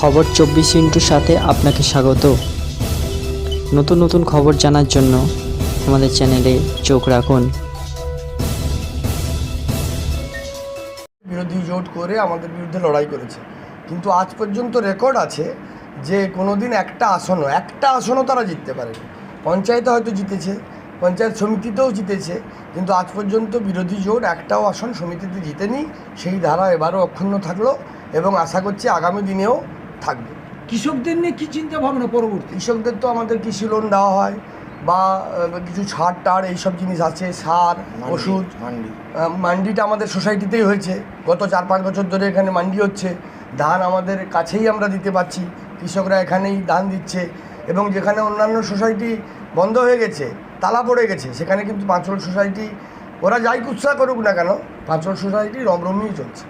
খবর চব্বিশ ইন্টুর সাথে আপনাকে স্বাগত। নতুন নতুন খবর জানার জন্য আমাদের চ্যানেলে চোখ রাখুন। বিরোধী জোট করে আমাদের বিরুদ্ধে লড়াই করেছে। কিন্তু আজ পর্যন্ত রেকর্ড আছে যে কোনোদিন একটা আসনও একটা আসনও তারা জিততে পারেনি। পঞ্চায়েতে হয়তো জিতেছে, পঞ্চায়েত সমিতিতেও জিতেছে, কিন্তু আজ পর্যন্ত বিরোধী জোট একটাও আসন সমিতিতে জিতেনি। সেই ধারা এবারও অক্ষুণ্ণ থাকল এবং আশা করছি আগামী দিনেও থাকবে। কৃষকদের নিয়ে কি চিন্তা ভাবনা পরবর্তী? কৃষকদের তো আমাদের কৃষি লোন দেওয়া হয় বা কিছু ছাড় টাড় এইসব জিনিস আছে সার ওষুধ মান্ডি। মান্ডিটা আমাদের সোসাইটিতেই হয়েছে। গত চার পাঁচ বছর ধরে এখানে মান্ডি হচ্ছে। ধান আমাদের কাছেই আমরা দিতে পারছি। কৃষকরা এখানেই ধান দিচ্ছে এবং যেখানে অন্যান্য সোসাইটি বন্ধ হয়ে গেছে তালা পড়ে গেছে সেখানে কিন্তু পাঁচল সোসাইটি ওরা যাই কুৎসা করুক না কেন পাঁচল সোসাইটি রমরমিয়ে চলছে।